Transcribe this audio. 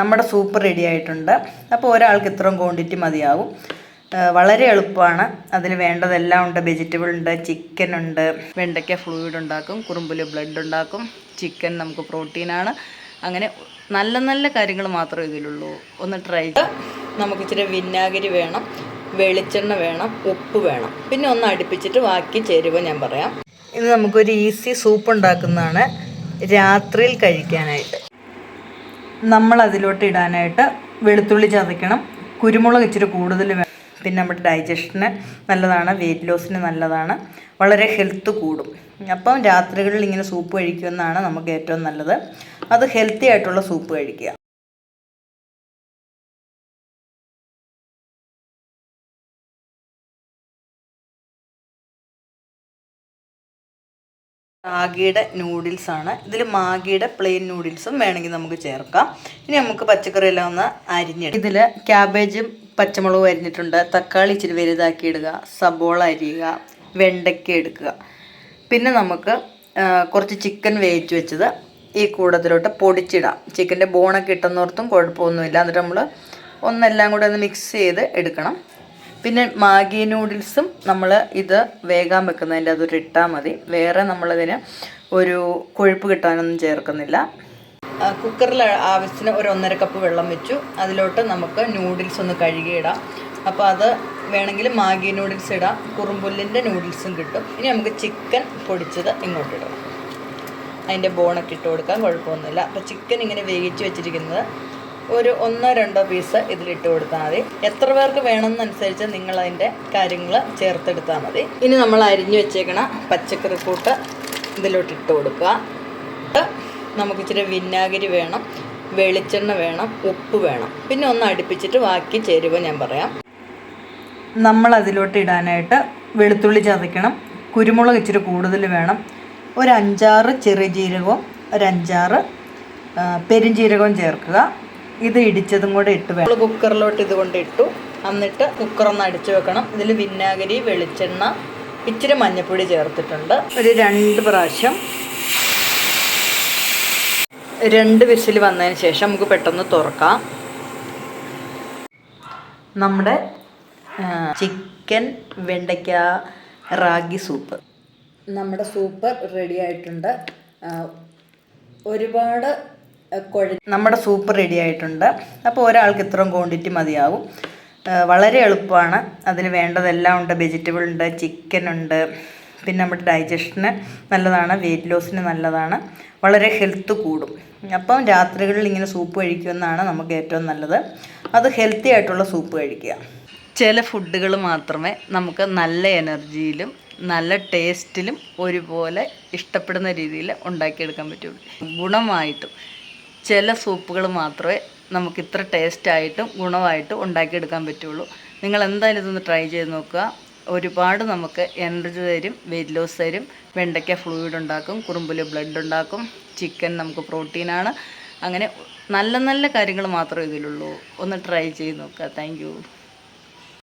നമ്മുടെ soup ready ആയിട്ടുണ്ട്. അപ്പോൾ ഒരാൾക്ക് ഇത്രയും ക്വാണ്ടിറ്റി മതിയാവും. വളരെ എളുപ്പമാണ്. അതിൽ വേണ്ടതെല്ലാം ഉണ്ട്. വെജിറ്റബിൾ ഉണ്ട് ചിക്കൻ ഉണ്ട്. വെണ്ടയ്ക്ക ഫ്ലൂയിഡ് ഉണ്ടാക്കും. കുറുമ്പിൽ ബ്ലഡ് ഉണ്ടാക്കും. ചിക്കൻ നമുക്ക് പ്രോട്ടീനാണ് അങ്ങനെ നല്ല നല്ല കാര്യങ്ങൾ മാത്രമേ ഇതിലുള്ളൂ. ഒന്ന് ട്രൈ നമുക്ക് ഇച്ചിരി വിനാഗിരി വേണം വെളിച്ചെണ്ണ വേണം ഉപ്പ് വേണം. പിന്നെ ഒന്ന് അടുപ്പിച്ചിട്ട് ബാക്കി ചേരുവ ഞാൻ പറയാം. ഇത് നമുക്കൊരു ഈസി സൂപ്പ് ഉണ്ടാക്കുന്നതാണ്. രാത്രിയിൽ കഴിക്കാനായിട്ട്. നമ്മൾ അതിലോട്ട് ഇടാനായിട്ട് വെളുത്തുള്ളി ചതയ്ക്കണം. കുരുമുളക് ഇച്ചിരി കൂടുതൽ വേണം. പിന്നെ നമ്മുടെ ഡൈജഷന് നല്ലതാണ് വെയിറ്റ് ലോസിന് നല്ലതാണ്. വളരെ ഹെൽത്ത് കൂടും. അപ്പം രാത്രികളിൽ ഇങ്ങനെ സൂപ്പ് കഴിക്കുമെന്നാണ് നമുക്ക് ഏറ്റവും നല്ലത്. അത് ഹെൽത്തി ആയിട്ടുള്ള സൂപ്പ് കഴിക്കുക. മാഗിയുടെ ആണ്. ഇതിൽ മാഗിയുടെ പ്ലെയിൻ നൂഡിൽസും വേണമെങ്കിൽ നമുക്ക് ചേർക്കാം. ഇനി നമുക്ക് പച്ചക്കറി എല്ലാം ഒന്ന് അരിഞ്ഞിടും ഇതിൽ ക്യാബേജും പച്ചമുളകും അരിഞ്ഞിട്ടുണ്ട്. തക്കാളി ഇച്ചിരി വലുതാക്കി ഇടുക. സബോള അരിയുക. വെണ്ടയ്ക്ക എടുക്കുക. പിന്നെ നമുക്ക് കുറച്ച് ചിക്കൻ വേവിച്ച് വെച്ചത് ഈ കൂടത്തിലോട്ട് പൊടിച്ചിടാം. ചിക്കന്റെ ബോണൊക്കെ ഇട്ടെന്നോർത്തും കുഴപ്പമൊന്നുമില്ല. എന്നിട്ട് നമ്മൾ ഒന്നെല്ലാം കൂടെ ഒന്ന് മിക്സ് ചെയ്ത് എടുക്കണം. പിന്നെ മാഗി നൂഡിൽസും നമ്മൾ ഇത് വേഗം വെക്കുന്നതിന്റെ അതൊരു ഇട്ടാൽ മതി. വേറെ നമ്മളിതിന് ഒരു കൊഴുപ്പ് കിട്ടാനൊന്നും ചേർക്കുന്നില്ല. കുക്കറിൽ ആവശ്യത്തിന് ഒരു ഒന്നര കപ്പ് വെള്ളം വെച്ചു. അതിലോട്ട് നമുക്ക് നൂഡിൽസ് ഒന്ന് കഴുകിയിടാം. അപ്പോൾ അത് വേണമെങ്കിൽ മാഗി നൂഡിൽസ് ഇടാം. കുറുമ്പുല്ലിന്റെ നൂഡിൽസും കിട്ടും. ഇനി നമുക്ക് ചിക്കൻ പൊടിച്ചത് ഇങ്ങോട്ട് ഇടാം. അതിന്റെ ബോണൊക്കെ ഇട്ട് കൊടുക്കാൻ കുഴപ്പമൊന്നുമില്ല. അപ്പോൾ ചിക്കൻ ഇങ്ങനെ വേവിച്ച് വെച്ചിരിക്കുന്നത് ഒരു ഒന്നോ രണ്ടോ പീസ് ഇതിലിട്ട് കൊടുത്താൽ മതി. എത്ര പേർക്ക് വേണമെന്നനുസരിച്ച് നിങ്ങൾ അതിന്റെ കാര്യങ്ങൾ ചേർത്തെടുത്താൽ മതി. ഇനി നമ്മൾ അരിഞ്ഞു വെച്ചേക്കണ പച്ചക്കറി കൂട്ട് ഇതിലോട്ട് ഇട്ട് കൊടുക്കുക. നമുക്ക് ഇച്ചിരി വിനാഗിരി വേണം വെളിച്ചെണ്ണ വേണം ഉപ്പ് വേണം. പിന്നെ ഒന്ന് അടുപ്പിച്ചിട്ട് ബാക്കി ചേരുവ ഞാൻ പറയാം. നമ്മൾ അതിലോട്ട് ഇടാനായിട്ട് വെളുത്തുള്ളി ചതയ്ക്കണം. കുരുമുളക് ഇച്ചിരി കൂടുതൽ വേണം. ഒരു അഞ്ചാറ് ചെറിയ ജീരകവും ഒരു അഞ്ചാറ് പെരുംജീരകവും ചേർക്കുക. ഇത് ഇടിച്ചതും കൂടെ ഇട്ട് വേണം കുക്കറിലോട്ട് ഇത് കൊണ്ട് ഇട്ടു. എന്നിട്ട് കുക്കറൊന്ന് അടിച്ചു വെക്കണം. ഇതിൽ വിനാഗിരി വെളിച്ചെണ്ണ ഇച്ചിരി മഞ്ഞപ്പൊടി ചേർത്തിട്ടുണ്ട്. ഒരു രണ്ട് പ്രാവശ്യം. രണ്ട് വിസിൽ വന്നതിന് ശേഷം നമുക്ക് പെട്ടെന്ന് തുറക്കാം. നമ്മുടെ ചിക്കൻ വെണ്ടയ്ക്ക റാഗി സൂപ്പ്. നമ്മുടെ സൂപ്പ് റെഡി ആയിട്ടുണ്ട്. ഒരുപാട് കുഴ. നമ്മുടെ സൂപ്പ് റെഡി ആയിട്ടുണ്ട്. അപ്പോൾ ഒരാൾക്ക് ഇത്രയും ക്വാണ്ടിറ്റി മതിയാവും. വളരെ എളുപ്പമാണ്. അതിന് വേണ്ടതെല്ലാം ഉണ്ട്. വെജിറ്റബിൾ ഉണ്ട് ചിക്കൻ ഉണ്ട്. പിന്നെ നമ്മുടെ ഡൈജഷന് നല്ലതാണ്. വെയിറ്റ് ലോസിന് നല്ലതാണ്. വളരെ ഹെൽത്ത് കൂടും. അപ്പം രാത്രികളിൽ ഇങ്ങനെ സൂപ്പ് കഴിക്കുമെന്നാണ് നമുക്ക് ഏറ്റവും നല്ലത്. അത് ഹെൽത്തി ആയിട്ടുള്ള സൂപ്പ് കഴിക്കുക. ചില ഫുഡുകൾ മാത്രമേ നമുക്ക് നല്ല എനർജിയിലും നല്ല ടേസ്റ്റിലും ഒരുപോലെ ഇഷ്ടപ്പെടുന്ന രീതിയിൽ ഉണ്ടാക്കിയെടുക്കാൻ പറ്റുള്ളൂ. ഗുണമായിട്ടും ചില സൂപ്പുകൾ മാത്രമേ നമുക്ക് ഇത്ര ടേസ്റ്റായിട്ടും ഗുണമായിട്ടും ഉണ്ടാക്കിയെടുക്കാൻ പറ്റുള്ളൂ. നിങ്ങൾ എന്തായാലും ഇതൊന്ന് ട്രൈ ചെയ്ത് നോക്കുക. ഒരുപാട് നമുക്ക് എനർജി തരും വെയിറ്റ് ലോസ് തരും. വെണ്ടയ്ക്ക ഫ്ലൂയിഡ് ഉണ്ടാക്കും കുറുമ്പിൽ ബ്ലഡ് ഉണ്ടാക്കും. ചിക്കൻ നമുക്ക് പ്രോട്ടീനാണ് അങ്ങനെ നല്ല നല്ല കാര്യങ്ങൾ മാത്രമേ ഇതിലുള്ളൂ. ഒന്ന് ട്രൈ ചെയ്ത് നോക്കുക. താങ്ക്